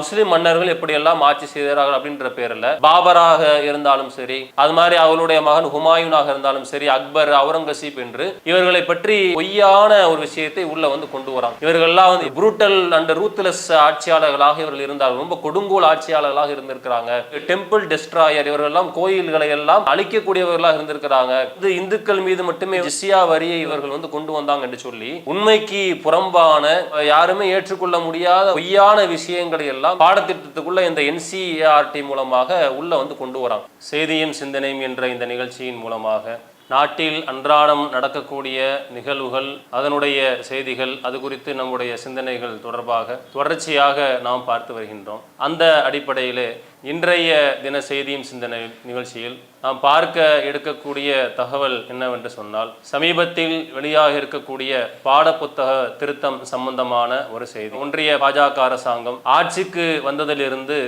முஸ்லிம் மன்னர்கள் எப்படியெல்லாம் ஆட்சி செய்தார்கள் அப்படின்ற பேர்ல பாபராக இருந்தாலும் சரி அது மாதிரி அவருடைய மகன் ஹுமாயூனாக இருந்தாலும் சரி அக்பர் அவுரங்கசீப் என்று இவர்களை பற்றி பொய்யான ஒரு விஷயத்தை உள்ள வந்து கொண்டு வராங்க. இவர்கள்லாம் வந்து புரூட்டல் அண்ட் ரூத்லெஸ் ஆட்சியாளர்களாக இவர்கள் இருந்தார்கள். ரொம்ப கொடுங்கோல் ஆட்சியாளர்களாக இருந்திருக்கிறாங்க. டெம்பிள் டெஸ்ட்ராயர் இவர்கள் எல்லாம் கோயில்களை எல்லாம் அழிக்கக்கூடியவர்களாக இருந்திருக்கிறாங்க. இது இந்துக்கள் மீது மட்டுமே ஜிஸ்யா வரியை இவர்கள் வந்து கொண்டு வந்தாங்க என்று சொல்லி உண்மைக்கு புறம்பான யாருமே ஏற்றுக்கொள்ள முடியாத பொய்யான விஷயங்களை எல்லாம் பாடத்திட்டத்துக்குள்ள இந்த என்சிஆர்டி மூலமாக உள்ள வந்து கொண்டு வராங்க. செய்தியும் சிந்தனையும் என்ற இந்த நிகழ்ச்சியின் மூலமாக நாட்டில் அன்றாடம் நடக்கக்கூடிய நிகழ்வுகள் அதனுடைய செய்திகள் அது குறித்து நம்முடைய சிந்தனைகள் தொடர்பாக தொடர்ச்சியாக நாம் பார்த்து வருகின்றோம். அந்த அடிப்படையிலே இன்றைய தின செய்தியும் சிந்தனை நிகழ்ச்சியில் நாம் பார்க்க எடுக்கக்கூடிய தகவல் என்னவென்று சொன்னால் சமீபத்தில் வெளியாக இருக்கக்கூடிய பாடப்புத்தக திருத்தம் சம்பந்தமான ஒரு செய்தி. ஒன்றிய பாஜக அரசாங்கம் ஆட்சிக்கு வந்ததிலிருந்து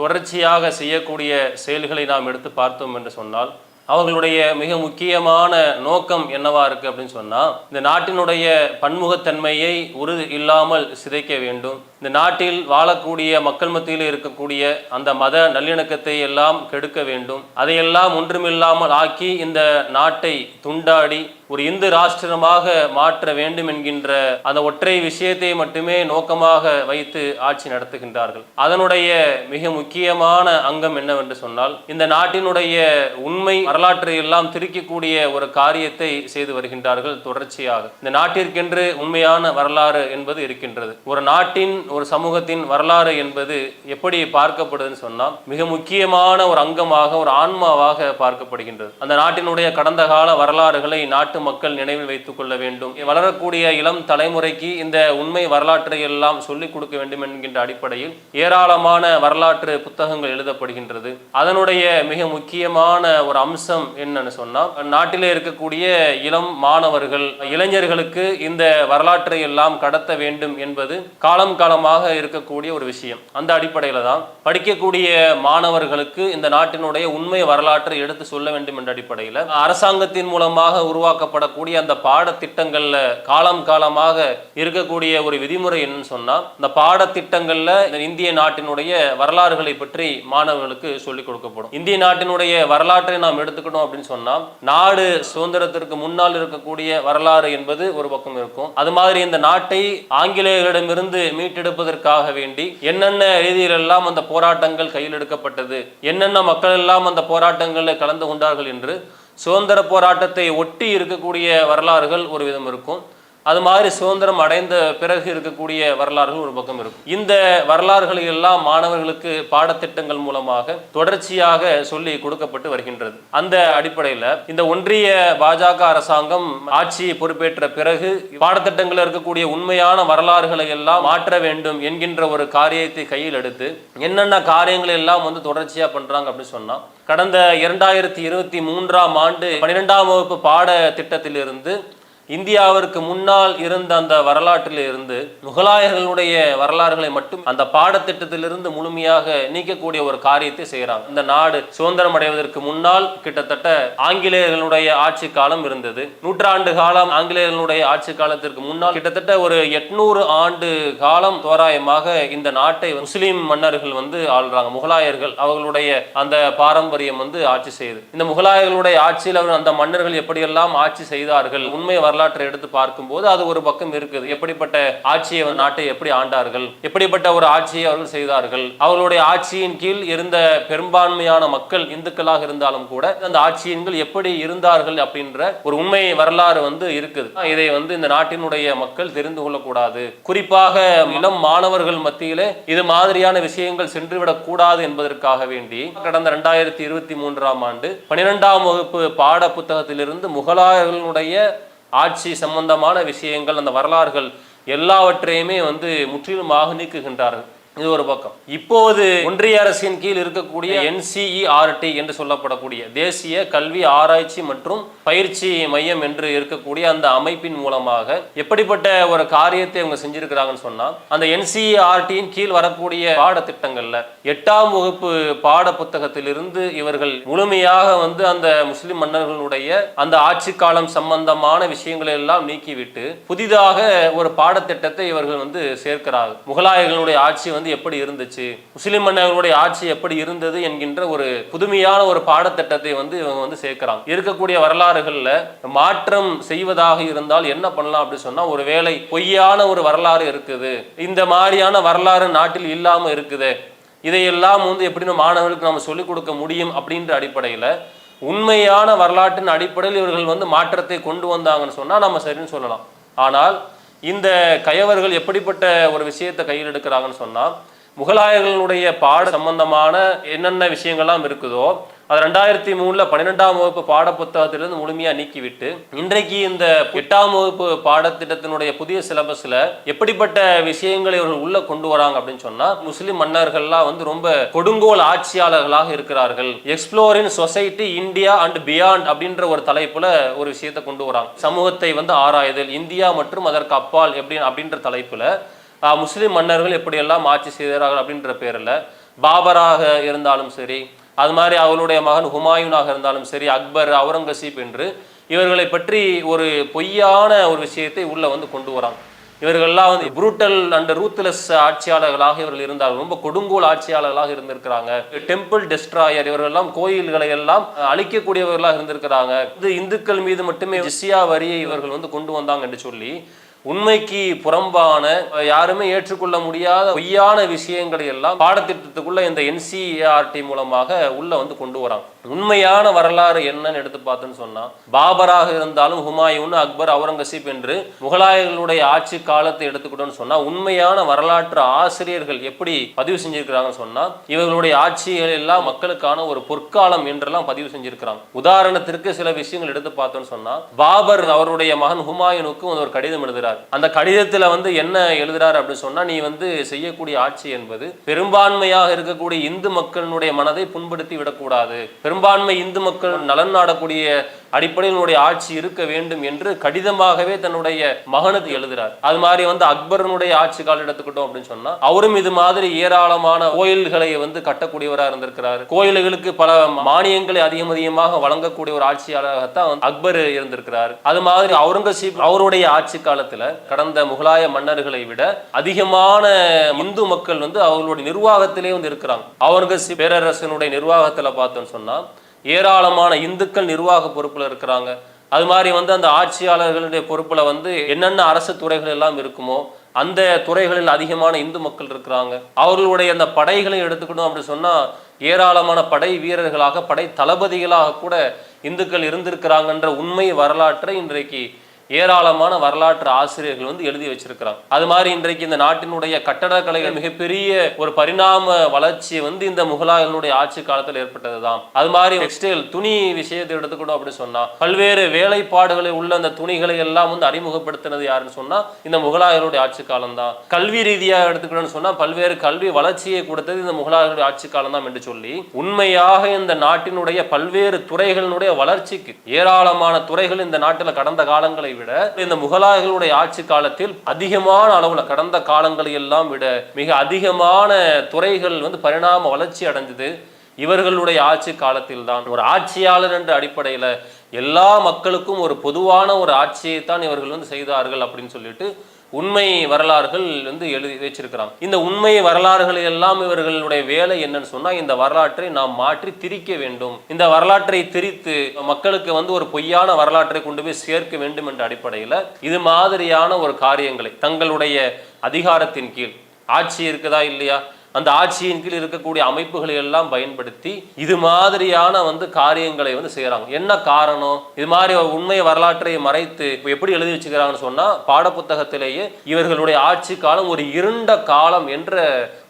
தொடர்ச்சியாக செய்யக்கூடிய செயல்களை நாம் எடுத்து பார்த்தோம் என்று சொன்னால் அவர்களுடைய மிக முக்கியமான நோக்கம் என்னவா இருக்கு அப்படின்னு சொன்னா இந்த நாட்டினுடைய பன்முகத்தன்மையை உறுதி இல்லாமல் சிதைக்க வேண்டும். இந்த நாட்டில் வாழக்கூடிய மக்கள் மத்தியில் இருக்கக்கூடிய அந்த மத நல்லிணக்கத்தை எல்லாம் கெடுக்க வேண்டும். அதையெல்லாம் ஒன்றுமில்லாமல் ஆக்கி இந்த நாட்டை துண்டாடி ஒரு இந்து ராஷ்டிரமாக மாற்ற வேண்டும் என்கின்ற அந்த ஒற்றை விஷயத்தை மட்டுமே நோக்கமாக வைத்து ஆட்சி நடத்துகின்றார்கள். அதனுடைய மிக முக்கியமான அங்கம் என்னவென்று சொன்னால் இந்த நாட்டினுடைய உண்மை வரலாற்றை எல்லாம் திரிக்கக்கூடிய ஒரு காரியத்தை செய்து வருகின்றார்கள் தொடர்ச்சியாக. இந்த நாட்டிற்கென்று உண்மையான வரலாறு என்பது இருக்கின்றது. ஒரு நாட்டின் ஒரு சமூகத்தின் வரலாறு என்பது எப்படி பார்க்கப்படுதுன்னு சொன்னால் மிக முக்கியமான ஒரு அங்கமாக ஒரு ஆன்மாவாக பார்க்கப்படுகின்றது. அந்த நாட்டினுடைய கடந்த கால வரலாறுகளை நாட்டு மக்கள் நினைவில் வைத்துக் கொள்ள வேண்டும். வளரக்கூடிய இளம் தலைமுறைக்கு இந்த உண்மை வரலாற்றை எல்லாம் சொல்லிக் கொடுக்க வேண்டும் என்கின்ற அடிப்படையில் ஏராளமான வரலாற்று புத்தகங்கள் எழுதப்படுகின்றது. அதனுடைய மிக முக்கியமான ஒரு அம்சம் என்னன்னு சொன்னால் நாட்டிலே இருக்கக்கூடிய இளம் மாணவர்கள் இளைஞர்களுக்கு இந்த வரலாற்றை எல்லாம் கடத்த வேண்டும் என்பது காலம் காலமாக இருக்கக்கூடிய ஒரு விஷயம். அந்த அடிப்படையில் தான் படிக்கக்கூடிய மாணவர்களுக்கு இந்த நாட்டினுடைய உண்மை வரலாற்றை எடுத்து சொல்ல வேண்டும் என்ற அடிப்படையில் அரசாங்கத்தின் மூலமாக உருவாக்க உருவாக்கப்படக்கூடிய அந்த பாடத்திட்டங்களில் காலம் காலமாக இருக்கக்கூடிய ஒரு விதிமுறை என்னன்னு சொன்னால் இந்த பாடத்திட்டங்களில் இந்திய நாட்டினுடைய வரலாறுகளை பற்றி மாணவர்களுக்கு சொல்லிக் கொடுக்கப்படும். இந்திய நாட்டினுடைய வரலாற்றை நாம் எடுத்துக்கணும் அப்படின்னு சொன்னால் நாடு சுதந்திரத்திற்கு முன்னால் இருக்கக்கூடிய வரலாறு என்பது ஒரு பக்கம் இருக்கும். அது மாதிரி இந்த நாட்டை ஆங்கிலேயர்களிடமிருந்து மீட்டெடுப்பதற்காக வேண்டி என்னென்ன ரீதியிலெல்லாம் அந்த போராட்டங்கள் கையில் எடுக்கப்பட்டது என்னென்ன மக்கள் எல்லாம் அந்த போராட்டங்களில் கலந்து கொண்டார்கள் என்று சுதந்திர போராட்டத்தை ஒட்டி இருக்கக்கூடிய வரலாறுகள் ஒரு விதம் இருக்கும். அது மாதிரி சுதந்திரம் அடைந்த பிறகு இருக்கக்கூடிய வரலாறுகள் ஒரு பக்கம் இருக்கும். இந்த வரலாறுகளை எல்லாம் மாணவர்களுக்கு பாடத்திட்டங்கள் மூலமாக தொடர்ச்சியாக சொல்லி கொடுக்கப்பட்டு வருகின்றது. அந்த அடிப்படையில் இந்த ஒன்றிய பாஜக அரசாங்கம் ஆட்சி பொறுப்பேற்ற பிறகு பாடத்திட்டங்களில் இருக்கக்கூடிய உண்மையான வரலாறுகளை எல்லாம் மாற்ற வேண்டும் என்கின்ற ஒரு காரியத்தை கையில் எடுத்து என்னென்ன காரியங்கள் எல்லாம் வந்து தொடர்ச்சியாக பண்றாங்க அப்படின்னு சொன்னா கடந்த இரண்டாயிரத்தி இருபத்தி மூன்றாம் ஆண்டு பன்னிரெண்டாம் வகுப்பு பாட திட்டத்திலிருந்து இந்தியாவிற்கு முன்னால் இருந்த அந்த வரலாற்றில் இருந்து முகலாயர்களுடைய வரலாறுகளை மட்டும் அந்த பாடத்திட்டத்திலிருந்து முழுமையாக நீக்கக்கூடிய ஒரு காரியத்தை செய்கிறாங்க இந்த நாடு சுதந்திரம் அடைவதற்கு முன்னால் கிட்டத்தட்ட ஆங்கிலேயர்களுடைய ஆட்சி காலம் இருந்தது. நூற்றாண்டு காலம் ஆங்கிலேயர்களுடைய ஆட்சி காலத்திற்கு முன்னால் கிட்டத்தட்ட ஒரு எட்நூறு ஆண்டு காலம் தோராயமாக இந்த நாட்டை முஸ்லீம் மன்னர்கள் வந்து ஆள்றாங்க. முகலாயர்கள் அவர்களுடைய அந்த பாரம்பரியம் வந்து ஆட்சி செய்யுது இந்த முகலாயர்களுடைய ஆட்சியில் அவர் அந்த மன்னர்கள் எப்படியெல்லாம் ஆட்சி செய்தார்கள்? உண்மை வரலாற்றை எடுத்து பார்க்கும்போது அது ஒரு பக்கம் இருக்குது. எப்படிப்பட்ட ஆட்சியை நாட்டை எப்படி ஆண்டார்கள்? எப்படிப்பட்ட ஒரு ஆட்சியை அவர்கள் செய்தார்கள்? அவர்களுடைய ஆட்சியின் கீழ் இருந்த பெரும்பான்மையான மக்கள் இந்துக்களாக இருந்தாலும் கூட அந்த ஆட்சியின்கள் எப்படி இருந்தார்கள் அப்படின்ற ஒரு உண்மை வரலாறு வந்து இருக்குது. இதை வந்து இந்த நாட்டினுடைய மக்கள் தெரிந்து கொள்ளக்கூடாது. குறிப்பாக இளம் மாணவர்கள் மத்தியிலே இது மாதிரியான விஷயங்கள் சென்றுவிடக் கூடாது என்பதற்காக வேண்டி கடந்த ரெண்டாயிரத்தி இருபத்தி மூன்றாம் ஆண்டு பனிரெண்டாம் வகுப்பு பாட புத்தகத்திலிருந்து முகலாயர்களுடைய ஆட்சி சம்பந்தமான விஷயங்கள் அந்த வரலாறுகள் எல்லாவற்றையுமே வந்து முற்றிலுமாக நீக்குகின்றார்கள். இது ஒரு பக்கம். இப்போது ஒன்றிய அரசின் கீழ் இருக்கக்கூடிய என்சிஇஆர்டி என்று சொல்லப்படக்கூடிய தேசிய கல்வி ஆராய்ச்சி மற்றும் பயிற்சி மையம் என்று இருக்கக்கூடிய அந்த அமைப்பின் மூலமாக எப்படிப்பட்ட ஒரு காரியத்தை அவங்க செஞ்சிருக்கிறாங்கன்னு சொன்னா அந்த என்சிஇஆர்டியின் கீழ் வரக்கூடிய பாடத்திட்டங்கள்ல எட்டாம் வகுப்பு பாட புத்தகத்திலிருந்து இவர்கள் முழுமையாக வந்து அந்த முஸ்லிம் மன்னர்களுடைய அந்த ஆட்சி காலம் சம்பந்தமான விஷயங்களை எல்லாம் நீக்கிவிட்டு புதிதாக ஒரு பாடத்திட்டத்தை இவர்கள் வந்து சேர்க்கிறார்கள். முகலாயர்களுடைய ஆட்சி வந்து வந்து எப்படி இருந்துச்சு? முஸ்லிம் மன்னர்களுடைய ஆட்சி எப்படி இருந்தது என்கின்ற ஒரு புதுமையான ஒரு பாடத்திட்டத்தை வந்து இவங்க வந்து சேர்க்கிறாங்க. இருக்கக்கூடிய வரலாறுகள்ல மாற்றம் செய்வதாக இருந்தால் என்ன பண்ணலாம் அப்படின்னு சொன்னா ஒருவேளை பொய்யான ஒரு வரலாறு இருக்குது. இந்த மாதிரியான வரலாறு நாட்டில் இல்லாம இருக்குது. இதையெல்லாம் வந்து எப்படி நம்ம மாணவர்களுக்கு நம்ம சொல்லிக் கொடுக்க முடியும் அப்படின்ற அடிப்படையில் உண்மையான வரலாற்றின் அடிப்படையில் இவர்கள் வந்து மாற்றத்தை கொண்டு வந்தாங்கன்னு சொன்னால் நம்ம சரின்னு சொல்லலாம். ஆனால் இந்த கயவர்கள் எப்படிப்பட்ட ஒரு விஷயத்தை கையில் எடுக்கிறாங்கன்னு சொன்னால் முகலாயர்களுடைய பாட சம்பந்தமான என்னென்ன விஷயங்கள்லாம் இருக்குதோ அது ரெண்டாயிரத்தி மூணுல பன்னிரெண்டாம் வகுப்பு பாடப்புத்தகத்திலிருந்து முழுமையா நீக்கிவிட்டு இன்றைக்கு இந்த எட்டாம் வகுப்பு பாடத்திட்டத்தினுடைய புதிய சிலபஸ்ல எப்படிப்பட்ட விஷயங்களை இவர்கள் உள்ள கொண்டு வராங்க அப்படின்னு சொன்னா முஸ்லிம் மன்னர்கள்லாம் வந்து ரொம்ப கொடுங்கோல் ஆட்சியாளர்களாக இருக்கிறார்கள். Exploring society India and beyond அப்படின்ற ஒரு தலைப்புல ஒரு விஷயத்தை கொண்டு வராங்க. சமூகத்தை வந்து ஆராயுதல் இந்தியா மற்றும் அதற்கு அப்பால் எப்படி அப்படின்ற தலைப்புல முஸ்லீம் முஸ்லிம் மன்னர்கள் எப்படியெல்லாம் ஆட்சி செய்தார்கள் அப்படின்ற பேரில் பாபராக இருந்தாலும் சரி அது மாதிரி அவருடைய மகன் ஹுமாயூனாக இருந்தாலும் சரி அக்பர் அவுரங்கசீப் என்று இவர்களை பற்றி ஒரு பொய்யான ஒரு விஷயத்தை உள்ளே வந்து கொண்டு வராங்க. இவர்கள்லாம் வந்து புரூட்டல் அண்ட் ரூத்லெஸ் ஆட்சியாளர்களாக இவர்கள் இருந்தார்கள். ரொம்ப கொடுங்கோல் ஆட்சியாளர்களாக இருந்திருக்கிறாங்க. டெம்பிள் டெஸ்ட்ராயர் இவர்கள்லாம் கோயில்களை எல்லாம் அழிக்கக்கூடியவர்களாக இருந்திருக்கிறாங்க. இது இந்துக்கள் மீது மட்டுமே ஜிசியா வரியை இவர்கள் வந்து கொண்டு வந்தாங்க என்று சொல்லி உண்மைக்கு புறம்பான யாருமே ஏற்றுக்கொள்ள முடியாத பொய்யான விஷயங்களை எல்லாம் பாடத்திட்டத்துக்குள்ள இந்த என்சிஆர்டி மூலமாக உள்ள வந்து கொண்டு வராங்க. உண்மையான வரலாறு என்னன்னு எடுத்து பார்த்தோன்னு சொன்னால் பாபராக இருந்தாலும் ஹுமாயூன் அக்பர் அவுரங்கசீப் என்று முகலாயர்களுடைய ஆட்சி காலத்தை எடுத்துக்கிட்டோம்னு சொன்னால் உண்மையான வரலாற்று ஆசிரியர்கள் எப்படி பதிவு செஞ்சிருக்கிறாங்கன்னு சொன்னால் இவர்களுடைய ஆட்சிகள் எல்லாம் மக்களுக்கான ஒரு பொற்காலம் என்றெல்லாம் பதிவு செஞ்சிருக்கிறாங்க. உதாரணத்திற்கு சில விஷயங்கள் எடுத்து பார்த்தோம்னு சொன்னால் பாபர் அவருடைய மகன் ஹுமாயூனுக்கு ஒரு கடிதம் எழுதுறார். அந்த கடிதத்தில் வந்து என்ன எழுதுறாரு அப்படின்னு சொன்னால் நீ வந்து செய்யக்கூடிய ஆட்சி என்பது பெரும்பான்மையாக இருக்கக்கூடிய இந்து மக்களினுடைய மனதை புண்படுத்தி விடக்கூடாது. பெரும்பான்மை இந்து மக்கள் நலன் நாடக்கூடிய அடிப்படையில் உன்னுடைய ஆட்சி இருக்க வேண்டும் என்று கடிதமாகவே தன்னுடைய மகனுக்கு எழுதுறார். அது மாதிரி வந்து அக்பரனுடைய ஆட்சி கால எடுத்துக்கிட்டோம் அப்படின்னு சொன்னா அவரும் இது மாதிரி ஏராளமான கோயில்களை வந்து கட்டக்கூடியவராக இருந்திருக்கிறார். கோயில்களுக்கு பல மானியங்களை அதிகம் அதிகமாக வழங்கக்கூடிய ஒரு ஆட்சியாளராகத்தான் வந்து அக்பர் இருந்திருக்கிறார். அது மாதிரி அவுரங்கசீப் அவருடைய ஆட்சி காலத்துல கடந்த முகலாய மன்னர்களை விட அதிகமான இந்து மக்கள் வந்து அவர்களுடைய நிர்வாகத்திலே வந்து இருக்கிறாங்க. அவுரங்கசீப் பேரரசனுடைய நிர்வாகத்துல பார்த்தோம்னு சொன்னா ஏராளமான இந்துக்கள் நிர்வாக பொறுப்பில் இருக்கிறாங்க. அது மாதிரி வந்து அந்த ஆட்சியாளர்களுடைய பொறுப்பில் வந்து என்னென்ன அரசு துறைகள் எல்லாம் இருக்குமோ அந்த துறைகளில் அதிகமான இந்து மக்கள் இருக்கிறாங்க. அவர்களுடைய அந்த படைகளை எடுத்துக்கணும் அப்படி சொன்னால் ஏராளமான படை வீரர்களாக படை தளபதிகளாக கூட இந்துக்கள் இருந்திருக்கிறாங்கன்ற உண்மை வரலாற்றை இன்றைக்கு ஏராளமான வரலாற்று ஆசிரியர்கள் வந்து எழுதி வச்சிருக்கிறாங்க. அது மாதிரி இன்றைக்கு இந்த நாட்டினுடைய கட்டடக்கலைகள் மிகப்பெரிய ஒரு பரிணாம வளர்ச்சி வந்து இந்த முகலாயர்களுடைய ஆட்சி காலத்தில் ஏற்பட்டது தான் அது மாதிரி டெக்ஸ்டைல் துணி விஷயத்தை எடுத்துக்கிட்டோம் அப்படின்னு சொன்னா பல்வேறு வேலைப்பாடுகளை உள்ள அந்த துணிகளை எல்லாம் வந்து அறிமுகப்படுத்தினது யாருன்னு சொன்னா இந்த முகலாயர்களுடைய ஆட்சி காலம் தான் கல்வி ரீதியாக எடுத்துக்கிட்டோம்னு சொன்னா பல்வேறு கல்வி வளர்ச்சியை கொடுத்தது இந்த முகலாயர்களுடைய ஆட்சி காலம் தான் என்று சொல்லி உண்மையாக இந்த நாட்டினுடைய பல்வேறு துறைகளினுடைய வளர்ச்சிக்கு ஏராளமான துறைகள் இந்த நாட்டில் கடந்த காலங்களை விட இந்த முகலாயர்களுடைய ஆட்சி காலத்தில் அதிகமான அளவுல கடந்த காலங்களை எல்லாம் விட மிக அதிகமான துறைகள் வந்து பரிணாம வளர்ச்சி அடைஞ்சது இவர்களுடைய ஆட்சி காலத்தில் தான் ஒரு ஆட்சியாளர் என்ற அடிப்படையில் எல்லா மக்களுக்கும் ஒரு பொதுவான ஒரு ஆட்சியை தான் இவர்கள் வந்து செய்தார்கள் அப்படின்னு சொல்லிட்டு உண்மை வரலாறுகள் வந்து எழுதி வச்சிருக்கிறாங்க. இந்த உண்மை வரலாறுகள் எல்லாம் இவர்களுடைய வேலை என்னன்னு சொன்னா இந்த வரலாற்றை நாம் மாற்றி திரிக்க வேண்டும். இந்த வரலாற்றை திரித்து மக்களுக்கு வந்து ஒரு பொய்யான வரலாற்றை கொண்டு போய் சேர்க்க வேண்டும் என்ற அடிப்படையில் இது மாதிரியான ஒரு காரியங்களை தங்களுடைய அதிகாரத்தின் கீழ். ஆட்சி இருக்குதா இல்லையா? அந்த ஆட்சியின் கீழ் இருக்கக்கூடிய அமைப்புகளை எல்லாம் பயன்படுத்தி இது மாதிரியான வந்து காரியங்களை வந்து செய்கிறாங்க என்ன காரணம்? இது மாதிரி உண்மை வரலாற்றை மறைத்து எப்படி எழுதி வச்சுக்கிறாங்கன்னு சொன்னா பாடப்புத்தகத்திலேயே இவர்களுடைய ஆட்சி காலம் ஒரு இருண்ட காலம் என்ற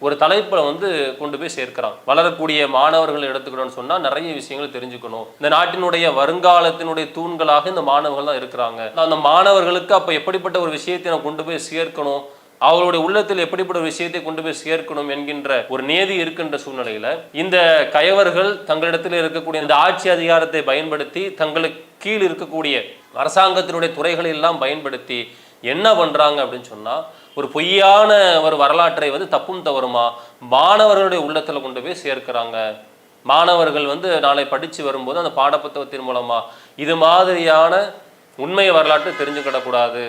ஒரு தலைப்பில் வந்து கொண்டு போய் சேர்க்கிறாங்க. வளரக்கூடிய மாணவர்கள் எடுத்துக்கணும்னு சொன்னா நிறைய விஷயங்கள் தெரிஞ்சுக்கணும். இந்த நாட்டினுடைய வருங்காலத்தினுடைய தூண்களாக இந்த மாணவர்கள் தான் இருக்கிறாங்க. அந்த மாணவர்களுக்கு அப்ப எப்படிப்பட்ட ஒரு விஷயத்தை நான் கொண்டு போய் சேர்க்கணும்? அவர்களுடைய உள்ளத்தில் எப்படிப்பட்ட விஷயத்தை கொண்டு போய் சேர்க்கணும் என்கின்ற ஒரு நேதி இருக்கின்ற சூழ்நிலையில இந்த கயவர்கள் தங்களிடத்தில் இருக்கக்கூடிய இந்த ஆட்சி அதிகாரத்தை பயன்படுத்தி தங்களுக்கு கீழ் இருக்கக்கூடிய அரசாங்கத்தினுடைய துறைகளை எல்லாம் பயன்படுத்தி என்ன பண்றாங்க அப்படின்னு சொன்னா ஒரு பொய்யான ஒரு வரலாற்றை வந்து தப்பும் தவறுமா மாணவர்களுடைய உள்ளத்துல கொண்டு போய் சேர்க்கிறாங்க. மாணவர்கள் வந்து நாளை படிச்சு வரும்போது அந்த பாடப்புத்தகத்தின் மூலமா இது மாதிரியான உண்மை வரலாற்று தெரிஞ்சுக்கிடக்கூடாது.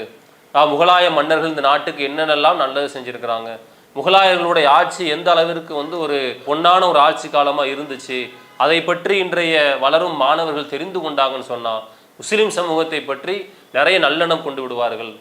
முகலாய மன்னர்கள் இந்த நாட்டுக்கு என்னென்னலாம் நல்லது செஞ்சுருக்கிறாங்க? முகலாயர்களுடைய ஆட்சி எந்த அளவிற்கு வந்து ஒரு பொன்னான ஒரு ஆட்சி காலமாக இருந்துச்சு? அதை பற்றி இன்றைய வளரும் மாணவர்கள் தெரிந்து கொண்டாங்கன்னு சொன்னால் முஸ்லீம் சமூகத்தை பற்றி நிறைய நல்லெண்ணம் கொண்டு விடுவார்கள்.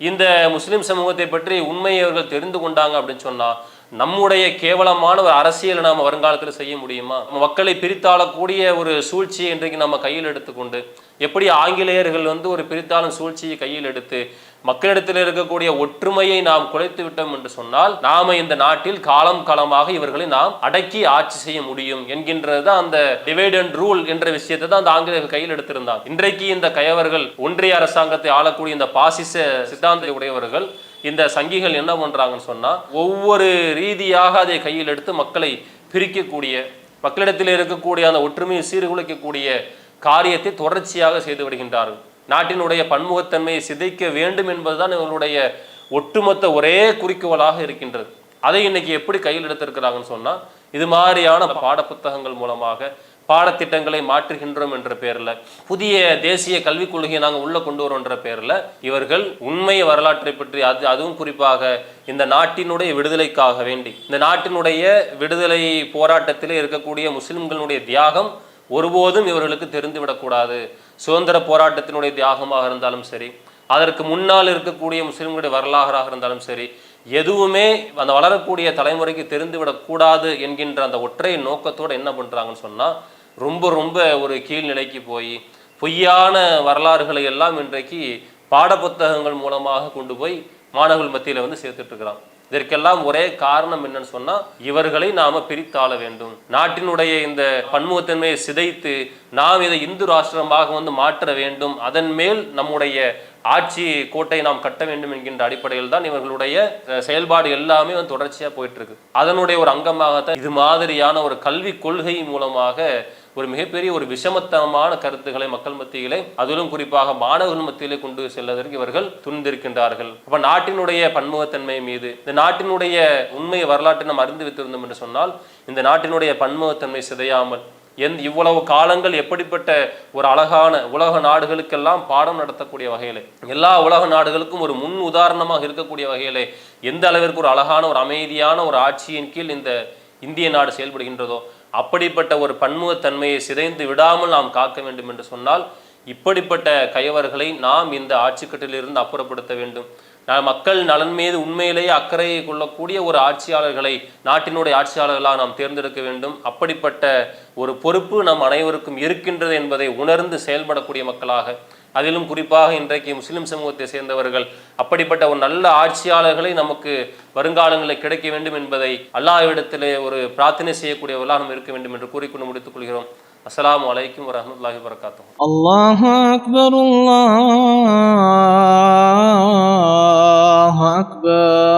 இந்த முஸ்லீம் சமூகத்தை பற்றி உண்மையை அவர்கள் தெரிந்து கொண்டாங்க அப்படின்னு சொன்னால் நம்முடைய கேவலமான ஒரு அரசியலை நாம் வருங்காலத்தில் செய்ய முடியுமா? மக்களை பிரித்தாளக்கூடிய ஒரு சூழ்ச்சியை இன்றைக்கு நம்ம கையில் எடுத்துக்கொண்டு எப்படி ஆங்கிலேயர்கள் வந்து ஒரு பிரித்தாளும் சூழ்ச்சியை கையில் எடுத்து மக்களிடத்தில் இருக்கக்கூடிய ஒற்றுமையை நாம் குலைத்து விட்டோம் என்று சொன்னால் நாம இந்த நாட்டில் காலம் காலமாக இவர்களை நாம் அடக்கி ஆட்சி செய்ய முடியும் என்கின்றது தான் அந்த டிவைட் அண்ட் ரூல் என்ற விஷயத்தை தான் அந்த ஆங்கிலேயர்கள் கையில் எடுத்திருந்தாங்க. இன்றைக்கு இந்த கயவர்கள் ஒன்றிய அரசாங்கத்தை ஆளக்கூடிய இந்த பாசிச சித்தாந்த உடையவர்கள் இந்த சங்கிகள் என்ன பண்றாங்கன்னு சொன்னா ஒவ்வொரு ரீதியாக அதை கையில் எடுத்து மக்களை பிரிக்கக்கூடிய மக்களிடத்தில் இருக்கக்கூடிய அந்த ஒற்றுமையை சீர்குலைக்கக்கூடிய காரியத்தை தொடர்ச்சியாக செய்து வருகின்றார்கள். நாட்டினுடைய பன்முகத்தன்மையை சிதைக்க வேண்டும் என்பதுதான் இவர்களுடைய ஒட்டுமொத்த ஒரே குறிக்கோளாக இருக்கின்றது. அதை இன்னைக்கு எப்படி கையில் எடுத்திருக்கிறாங்கன்னு சொன்னால் இது மாதிரியான பாடப்புத்தகங்கள் மூலமாக பாடத்திட்டங்களை மாற்றுகின்றோம் என்ற பேரில் புதிய தேசிய கல்விக் கொள்கையை நாங்கள் உள்ளே கொண்டு வரோன்ற பேரில் இவர்கள் உண்மை வரலாற்றை பற்றி அது அதுவும் குறிப்பாக இந்த நாட்டினுடைய விடுதலைக்காக வேண்டி இந்த நாட்டினுடைய விடுதலை போராட்டத்தில் இருக்கக்கூடிய முஸ்லிம்களுடைய தியாகம் ஒருபோதும் இவர்களுக்கு தெரிந்துவிடக்கூடாது சுதந்திர போராட்டத்தினுடைய தியாகமாக இருந்தாலும் சரி அதற்கு முன்னால் இருக்கக்கூடிய முஸ்லிம்களுடைய வரலாறாக இருந்தாலும் சரி எதுவுமே அந்த வளரக்கூடிய தலைமுறைக்கு தெரிந்துவிடக்கூடாது என்கின்ற அந்த ஒற்றை நோக்கத்தோடு என்ன பண்ணுறாங்கன்னு சொன்னால் ரொம்ப ரொம்ப ஒரு கீழ்நிலைக்கு போய் பொய்யான வரலாறுகளை எல்லாம் இன்றைக்கு பாடப்புத்தகங்கள் மூலமாக கொண்டு போய் மாணவர்கள் மத்தியில் வந்து சேர்த்துட்டு இருக்கிறான். இதற்கெல்லாம் ஒரே காரணம் என்னன்னு சொன்னா இவர்களை நாம பிரித்தாள வேண்டும். நாட்டினுடைய இந்த பன்முகத்தன்மையை சிதைத்து நாம் இதை இந்து ராஷ்டிரமாக வந்து மாற்ற வேண்டும். அதன் மேல் நம்முடைய ஆட்சி கோட்டை நாம் கட்ட வேண்டும் என்கின்ற அடிப்படையில் தான் இவர்களுடைய செயல்பாடு எல்லாமே வந்து தொடர்ச்சியா போயிட்டு இருக்கு. அதனுடைய ஒரு அங்கமாகத்தான் இது மாதிரியான ஒரு கல்வி கொள்கை மூலமாக ஒரு மிகப்பெரிய ஒரு விஷமத்தனமான கருத்துக்களை மக்கள் மத்தியிலே அதிலும் குறிப்பாக மாணவர்கள் மத்தியிலே கொண்டு செல்வதற்கு இவர்கள் துணிந்திருக்கின்றார்கள். அப்ப நாட்டினுடைய பன்முகத்தன்மை மீது இந்த நாட்டினுடைய உண்மை வரலாற்றை நாம் அறிந்து வைத்திருந்தோம் என்று சொன்னால் இந்த நாட்டினுடைய பன்முகத்தன்மை சிதையாமல் எந் இவ்வளவு காலங்கள் எப்படிப்பட்ட ஒரு அழகான உலக நாடுகளுக்கெல்லாம் பாடம் நடத்தக்கூடிய வகையிலே எல்லா உலக நாடுகளுக்கும் ஒரு முன் உதாரணமாக இருக்கக்கூடிய வகையிலே எந்த அளவிற்கு ஒரு அழகான ஒரு அமைதியான ஒரு ஆட்சியின் கீழ் இந்த இந்திய நாடு செயல்படுகின்றதோ அப்படிப்பட்ட ஒரு பன்முகத்தன்மையை சிதைந்து விடாமல் நாம் காக்க வேண்டும் என்று சொன்னால் இப்படிப்பட்ட கயவர்களை நாம் இந்த ஆட்சிக்கட்டிலிருந்து அப்புறப்படுத்த வேண்டும். நான் மக்கள் நலன் மீது உண்மையிலேயே அக்கறையை கொள்ளக்கூடிய ஒரு ஆட்சியாளர்களை நாட்டினுடைய ஆட்சியாளர்களாக நாம் தேர்ந்தெடுக்க வேண்டும். அப்படிப்பட்ட ஒரு பொறுப்பு நம் அனைவருக்கும் இருக்கின்றது என்பதை உணர்ந்து செயல்படக்கூடிய மக்களாக அதிலும் குறிப்பாக இன்றைக்கு முஸ்லிம் சமூகத்தை சேர்ந்தவர்கள் அப்படிப்பட்ட ஒரு நல்ல ஆட்சியாளர்களை நமக்கு வருங்காலங்களில் கிடைக்க வேண்டும் என்பதை அல்லாவிடத்திலே ஒரு பிரார்த்தனை செய்யக்கூடிய நாம் இருக்க வேண்டும் என்று கூறிக்கொண்டு முடித்துக் கொள்கிறோம். அஸ்லாம் வலைக்கும் வரமத்துல்லாஹி வரகாத்தும் அல்லாஹ் அக்பர் அக்பர்.